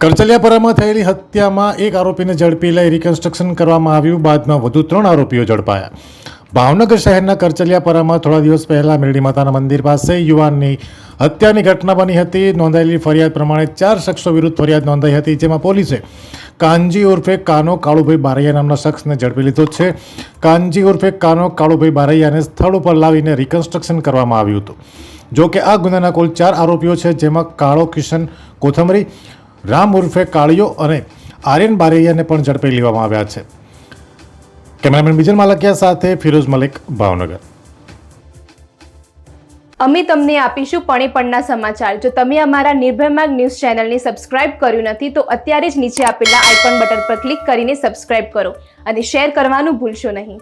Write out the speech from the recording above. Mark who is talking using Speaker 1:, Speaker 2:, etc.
Speaker 1: કરચલિયાપરામાં થયેલી હત્યામાં એક આરોપીને ઝડપી લઈ રિકન્સ્ટ્રક્શન કરવામાં આવ્યું, બાદમાં વધુ ત્રણ આરોપીઓ ઝડપાયા. ભાવનગર શહેરના કરચલિયાપરામાં થોડા દિવસ પહેલા મેરડી માતાના મંદિર પાસે યુવાનની હત્યાની ઘટના બની હતી. નોંધાયેલી ફરિયાદ પ્રમાણે ચાર શખ્સો વિરુદ્ધ ફરિયાદ નોંધાઈ હતી, જેમાં પોલીસે કાનજી ઉર્ફે કાનો કાળુભાઈ બારૈયા નામના શખ્સને ઝડપી લીધો છે. કાનજી ઉર્ફે કાનો કાળુભાઈ બારૈયાને સ્થળ ઉપર લાવીને રિકન્સ્ટ્રક્શન કરવામાં આવ્યું હતું. જો કે આ ગુનાના કુલ ચાર આરોપીઓ છે, જેમાં કાળો કિશન કોથમરી રામ ઉર્ફે કાળિયો અને આર્યન બારૈયાને પણ ઝડપી લેવામાં આવ્યા છે. કેમેરામેન બીજન માલકિયા સાથે ફિરોઝ મલિક, ભાવનગર.
Speaker 2: અમે તમને આપીશું પણેપણના સમાચાર. જો તમે અમારા નિર્ભય માર્ગ ન્યૂઝ ચેનલને સબસ્ક્રાઇબ કર્યું નથી, તો અત્યારે જ નીચે આપેલા આઇકોન બટન પર ક્લિક કરીને સબસ્ક્રાઇબ કરો અને શેર કરવાનું ભૂલશો નહીં.